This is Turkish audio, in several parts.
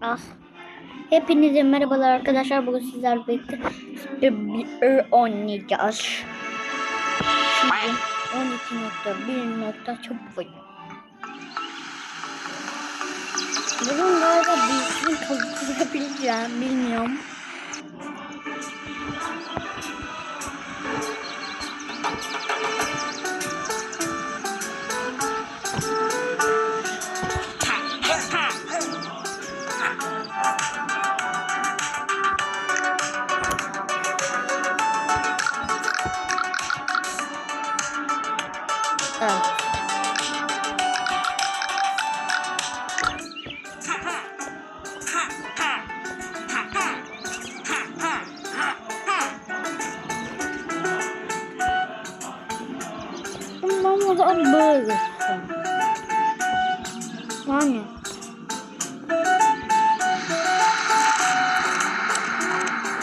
Ah. Hepinize merhabalar arkadaşlar. Bugün sizler birlikte bir, bir oynayacağız. Şimdi 12.1.0 Bugün galiba birisini kazıklayabileceğim. Bilmiyorum. Evet. Ben o zaman böyle göstereyim. Yani.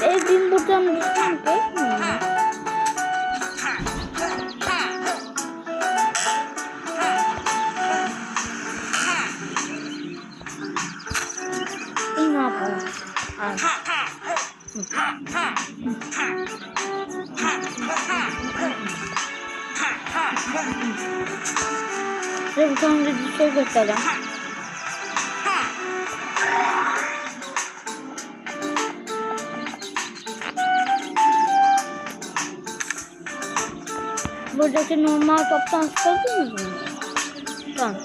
Evim buradan düşen değil mi? Size bir tane bir şey göstereceğim. Buradaki normal toptan sıkıldınız mı? Tamam.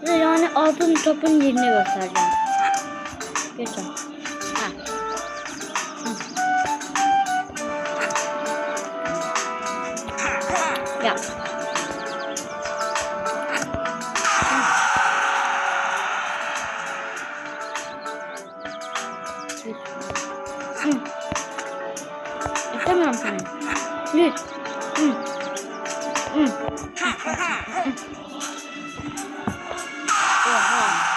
Size yani altın topun yerini göstereceğim. Geçen. Hı. İstemiyorum seni. Lüt. Hı. Hı. Oha.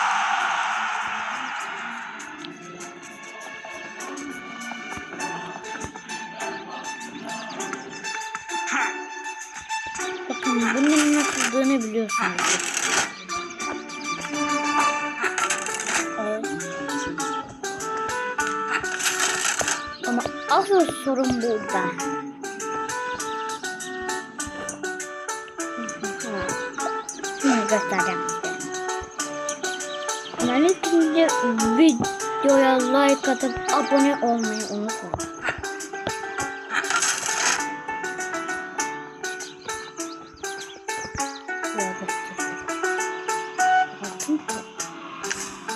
Bakın bunun nasıldığını biliyorsunuz. Asıl sorun burada. Şimdi göstereceğim size. Yani videoya like atıp abone olmayı unutmayın.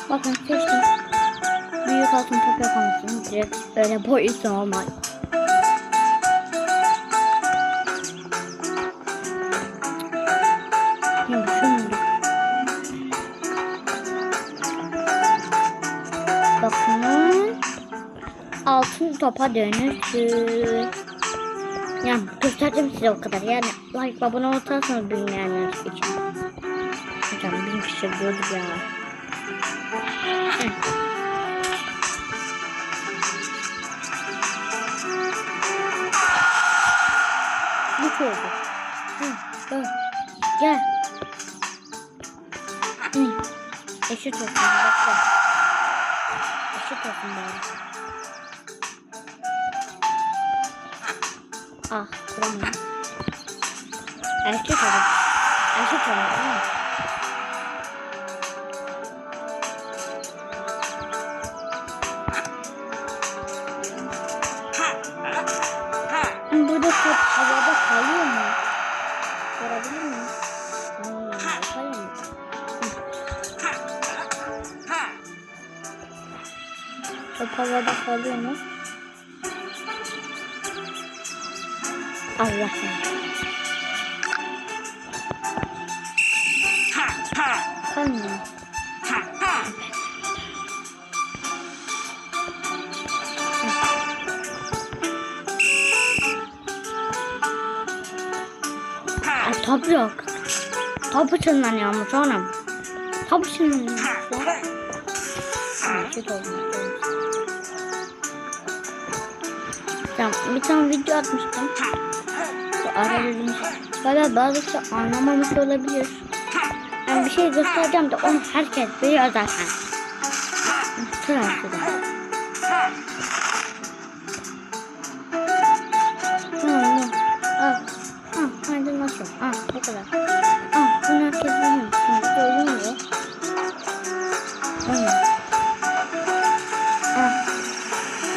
Bakın seçtim. Büyük altın top yapamazsın. Direkt öyle boyutu normal. Bakın. Altın topa dönüştü. Yani gösterdim size o kadar. Yani like abone olursanız bilmeyenler için. Hocam bin kişi gördük ya. Heh. Bu oldu. Hı, hı. Gel. Hı. Eşit olsun. Bak bak. Eşit olsun bari. Ah kuramıyorum. Eşit olun. Eşit olun. değil top havada kalıyor mu? Görebilir miyim? Kalıyor mu? Top havada kalıyor mu? Allah Kalmıyor. Top yok. Top ışınlanıyormuş oğlum. Top ışınlanıyormuş lan. Ha, kötü olmuş. Tamam, bir tane video atmıştım. Bu ara dedim. Fakat bazı kişi anlamamış olabilir. Ben bir şey göstereceğim de onu herkes biliyor zaten. Al.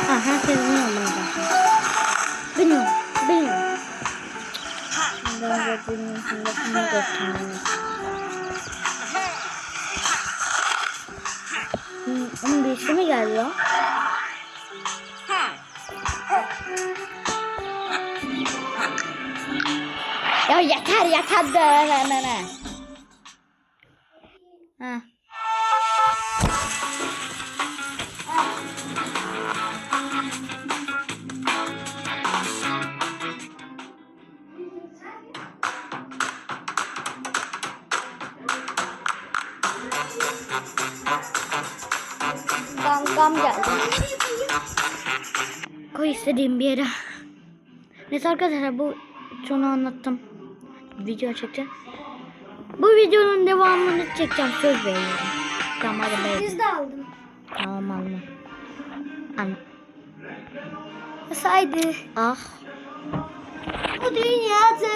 Al. Herkes bunu zaten. Biliyorum. Biliyorum. Şimdi ben de bilmiyorum. Şimdi bunu göstereyim. Onun birisi mi geliyor? Ya yeter yeter de ne. Ha. Gam geldi. Koy istediğim bir yere. Neyse arkadaşlar bu sonu anlattım. Video çekeceğim. Bu videonun devamını çekeceğim söz veriyorum. Tamam hadi bay. Biz de aldım. Tamam anla. Anla. Saydı. Ah. Bu dünyada